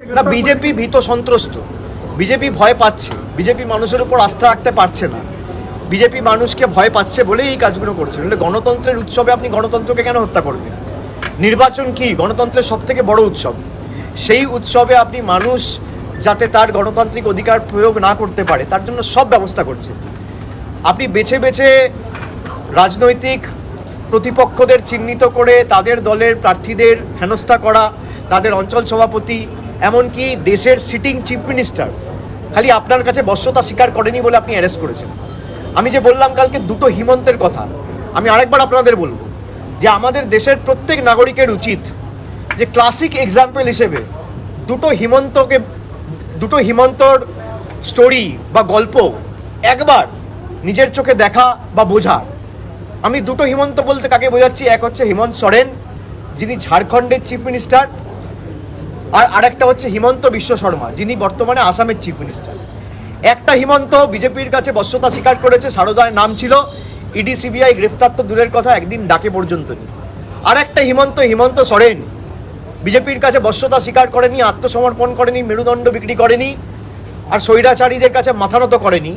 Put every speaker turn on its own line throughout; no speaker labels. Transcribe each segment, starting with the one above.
না, বিজেপি ভীত সন্ত্রস্ত। বিজেপি ভয় পাচ্ছে। বিজেপি মানুষের উপর আস্থা রাখতে পারছে না। বিজেপি মানুষকে ভয় পাচ্ছে বলেই এই কাজগুলো করছে। নাহলে গণতন্ত্রের উৎসবে আপনি গণতন্ত্রকে কেন হত্যা করবেন? নির্বাচন কি? গণতন্ত্রের সব থেকে বড় উৎসব। সেই উৎসবে আপনি মানুষ যাতে তার গণতান্ত্রিক অধিকার প্রয়োগ না করতে পারে, তার জন্য সব ব্যবস্থা করছে। আপনি বেছে বেছে রাজনৈতিক প্রতিপক্ষদের চিহ্নিত করে তাদের দলের প্রার্থীদের হেনস্থা করা, তাদের অঞ্চল সভাপতি এমনকি দেশের সিটিং চিফ মিনিস্টার খালি আপনার কাছে বশ্যতা স্বীকার করেনি বলে আপনি অ্যারেস্ট করেছেন। আমি যে বললাম কালকে দুটো হিমন্তের কথা, আমি আরেকবার আপনাদের বলব যে আমাদের দেশের প্রত্যেক নাগরিকের উচিত যে ক্লাসিক এক্সাম্পল হিসেবে দুটো হিমন্তকে, দুটো হিমন্তর স্টোরি বা গল্প একবার নিজের চোখে দেখা বা বোঝা। আমি দুটো হিমন্ত বলতে কাকে বোঝাচ্ছি? এক হচ্ছে হিমন্ত সরেন, যিনি ঝাড়খণ্ডের চিফ মিনিস্টার আর আরেকটা হচ্ছে হিমন্ত বিশ্ব শর্মা, যিনি বর্তমানে আসামের চিফ মিনিস্টার একটা হিমন্ত বিজেপির কাছে বশ্যতা স্বীকার করেছে, সারদার নাম ছিল, ইডি, সিবিআই গ্রেফতার তো দূরের কথা, একদিন ডাকে পর্যন্ত নেই আর একটা হিমন্ত হিমন্ত সরেন, বিজেপির কাছে বশ্যতা স্বীকার করেনি, আত্মসমর্পণ করেনি, মেরুদণ্ড বিক্রি করেনি, আর স্বৈরাচারীদের কাছে মাথা নত করেনি।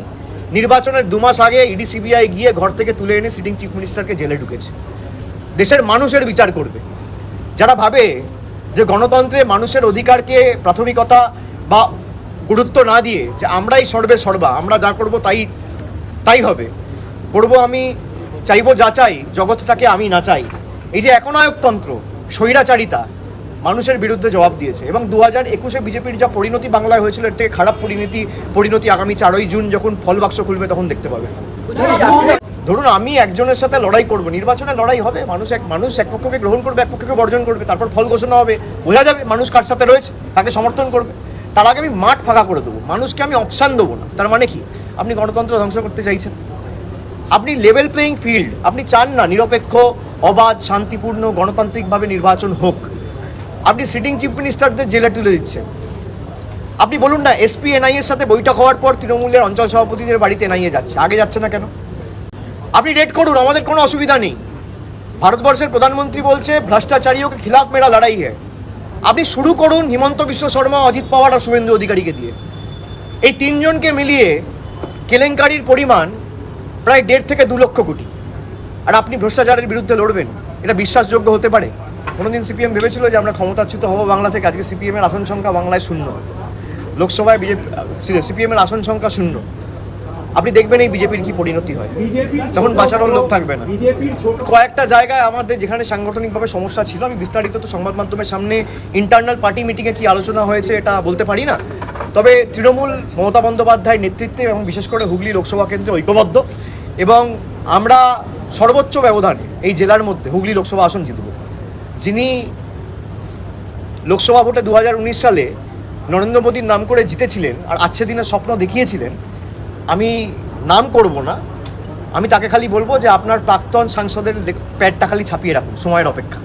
নির্বাচনের দু মাস আগে ইডি, সিবিআই গিয়ে ঘর থেকে তুলে এনে সিটিং চিফ মিনিস্টারকে জেলে ঢুকেছে। দেশের মানুষের বিচার করবে। যারা ভাবে যে গণতন্ত্রে মানুষের অধিকারকে প্রাথমিকতা বা গুরুত্ব না দিয়ে যে আমরাই সর্বে সর্বা, আমরা যা করব তাই তাই হবে। করব আমি, চাইব যা চাই, জগৎটাকে আমি না চাই। এই যে একনায়কতন্ত্র, স্বৈরাচারিতা, মানুষের বিরুদ্ধে জবাব দিয়েছে। এবং দু হাজার একুশে বিজেপির যা পরিণতি বাংলায় হয়েছিল, এর থেকে খারাপ পরিণতি পরিণতি আগামী চারই জুন যখন ফল বাক্স খুলবে, তখন দেখতে পাবে। ধরুন আমি একজনের সাথে লড়াই করব, নির্বাচনে লড়াই হবে, মানুষ এক মানুষ এক পক্ষকে গ্রহণ করবে, এক পক্ষকে বর্জন করবে, তারপর ফল ঘোষণা হবে, বোঝা যাবে মানুষ কার সাথে রয়েছে, তাকে সমর্থন করবে। তার আগে আমি মাঠ ফাঁকা করে দেবো, মানুষকে আমি অপশান দেবো না। তার মানে কি? আপনি গণতন্ত্র ধ্বংস করতে চাইছেন। আপনি লেভেল প্লেয়িং ফিল্ড আপনি চান না নিরপেক্ষ, অবাধ, শান্তিপূর্ণ, গণতান্ত্রিকভাবে নির্বাচন হোক। আপনি সিটিং চিফ মিনিস্টারদের জেলে তুলে দিচ্ছেন। আপনি বলুন না এসপি এনআইএর সাথে বৈঠক হওয়ার পর তৃণমূলের অঞ্চল সভাপতিদের বাড়িতে এনআইএ যাচ্ছে, আগে যাচ্ছে না কেন? আপনি রেড করুন, আমাদের কোনো অসুবিধা নেই। ভারতবর্ষের প্রধানমন্ত্রী বলছে, ভ্রষ্টাচারীও কে খিলাফ মেরা লড়াই হ্যাঁ আপনি শুরু করুন হিমন্ত বিশ্ব শর্মা, অজিত পাওয়ার আর শুভেন্দু অধিকারীকে দিয়ে। এই তিনজনকে মিলিয়ে কেলেঙ্কারির পরিমাণ প্রায় দেড় থেকে দু লক্ষ কোটি। আর আপনি ভ্রষ্টাচারের বিরুদ্ধে লড়বেন, এটা বিশ্বাসযোগ্য হতে পারে। কোনোদিন সিপিএম ভেবেছিল যে আমরা ক্ষমতাচ্যুত হব বাংলা থেকে, আজকে সিপিএমের আসন সংখ্যা বাংলায় শূন্য। লোকসভায় বিজেপি সিপিএমের আসন সংখ্যা শূন্য। আপনি দেখবেন এই বিজেপির কি পরিণতি হয়। তখন বাঁচানোর লোক থাকবে না। কয়েকটা জায়গায় আমাদের যেখানে সাংগঠনিকভাবে সমস্যা ছিল আমি বিস্তারিত তো সংবাদ মাধ্যমের সামনে ইন্টারনাল পার্টি মিটিংয়ে কি আলোচনা হয়েছে এটা বলতে পারি না। তবে তৃণমূল মমতা বন্দ্যোপাধ্যায়ের নেতৃত্বে এবং বিশেষ করে হুগলি লোকসভা কেন্দ্রে ঐক্যবদ্ধ এবং আমরা সর্বোচ্চ ব্যবধানে এই জেলার মধ্যে হুগলি লোকসভা আসন জিতব। যিনি লোকসভা ভোটে দু হাজার উনিশ সালে নরেন্দ্র মোদীর নাম করে জিতেছিলেন আর আজকে দিনের স্বপ্ন দেখিয়েছিলেন আমি নাম করব না। আমি তাকে খালি বলব যে আপনার প্রাক্তন সাংসদের প্যাডটা খালি ছাপিয়ে রাখুন, সময়ের অপেক্ষা।